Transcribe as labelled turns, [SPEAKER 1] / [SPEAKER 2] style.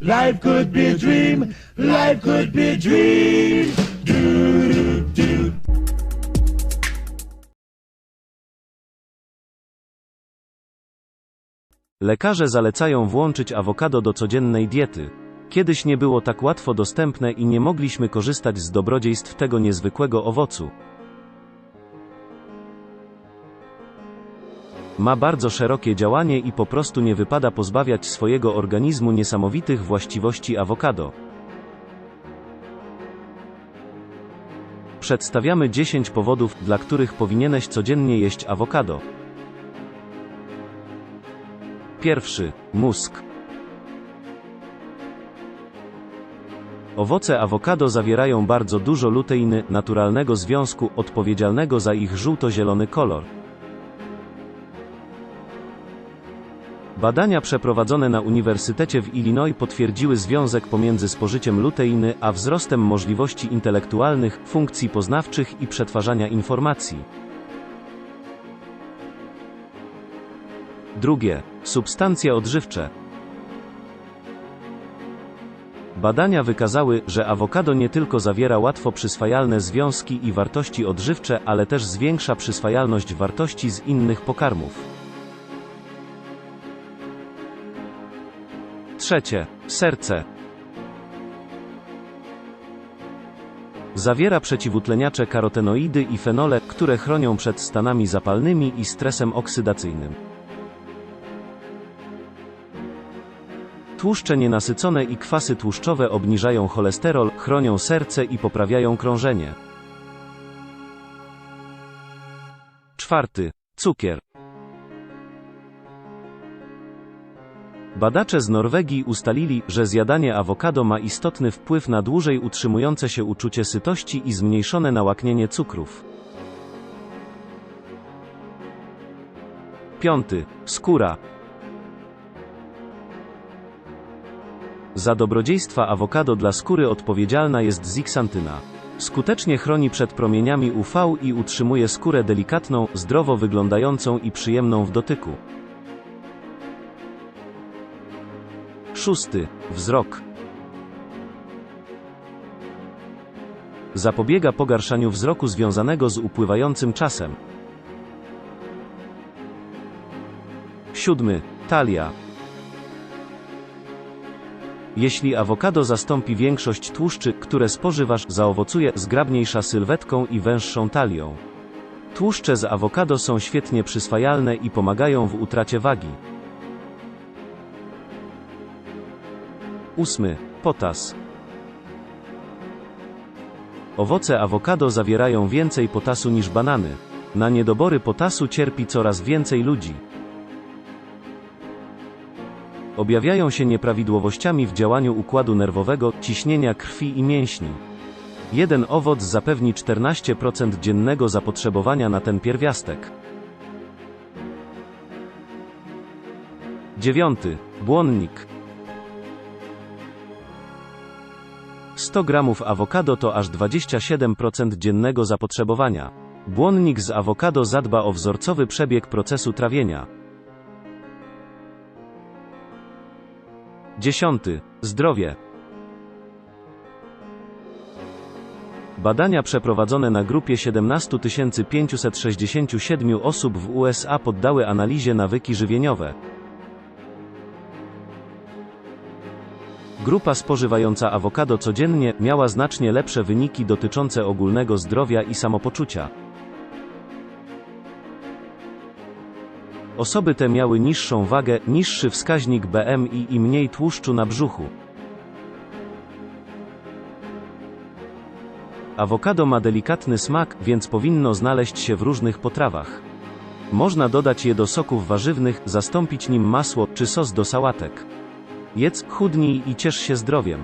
[SPEAKER 1] Life could be a dream. Life could be a dream. Do, do, do.
[SPEAKER 2] Lekarze zalecają włączyć awokado do codziennej diety. Kiedyś nie było tak łatwo dostępne i nie mogliśmy korzystać z dobrodziejstw tego niezwykłego owocu. Ma bardzo szerokie działanie i po prostu nie wypada pozbawiać swojego organizmu niesamowitych właściwości awokado. Przedstawiamy 10 powodów, dla których powinieneś codziennie jeść awokado. Pierwszy. Mózg. Owoce awokado zawierają bardzo dużo luteiny, naturalnego związku odpowiedzialnego za ich żółto-zielony kolor. Badania przeprowadzone na Uniwersytecie w Illinois potwierdziły związek pomiędzy spożyciem luteiny a wzrostem możliwości intelektualnych, funkcji poznawczych i przetwarzania informacji. Drugie. Substancje odżywcze. Badania wykazały, że awokado nie tylko zawiera łatwo przyswajalne związki i wartości odżywcze, ale też zwiększa przyswajalność wartości z innych pokarmów. Trzecie. Serce. Zawiera przeciwutleniacze karotenoidy i fenole, które chronią przed stanami zapalnymi i stresem oksydacyjnym. Tłuszcze nienasycone i kwasy tłuszczowe obniżają cholesterol, chronią serce i poprawiają krążenie. Czwarty. Cukier. Badacze z Norwegii ustalili, że zjadanie awokado ma istotny wpływ na dłużej utrzymujące się uczucie sytości i zmniejszone nałaknienie cukrów. Piąty. Skóra. Za dobrodziejstwa awokado dla skóry odpowiedzialna jest ziksantyna. Skutecznie chroni przed promieniami UV i utrzymuje skórę delikatną, zdrowo wyglądającą i przyjemną w dotyku. Szósty. Wzrok. Zapobiega pogarszaniu wzroku związanego z upływającym czasem. Siódmy. Talia. Jeśli awokado zastąpi większość tłuszczy, które spożywasz, zaowocuje zgrabniejsza sylwetką i węższą talią. Tłuszcze z awokado są świetnie przyswajalne i pomagają w utracie wagi. Ósmy. Potas. Owoce awokado zawierają więcej potasu niż banany. Na niedobory potasu cierpi coraz więcej ludzi. Objawiają się nieprawidłowościami w działaniu układu nerwowego, ciśnienia krwi i mięśni. Jeden owoc zapewni 14% dziennego zapotrzebowania na ten pierwiastek. Dziewiąty. Błonnik. 100 gramów awokado to aż 27% dziennego zapotrzebowania. Błonnik z awokado zadba o wzorcowy przebieg procesu trawienia. 10. Zdrowie. Badania przeprowadzone na grupie 17 567 osób w USA poddały analizie nawyki żywieniowe. Grupa spożywająca awokado codziennie miała znacznie lepsze wyniki dotyczące ogólnego zdrowia i samopoczucia. Osoby te miały niższą wagę, niższy wskaźnik BMI i mniej tłuszczu na brzuchu. Awokado ma delikatny smak, więc powinno znaleźć się w różnych potrawach. Można dodać je do soków warzywnych, zastąpić nim masło czy sos do sałatek. Jedz, chudnij i ciesz się zdrowiem.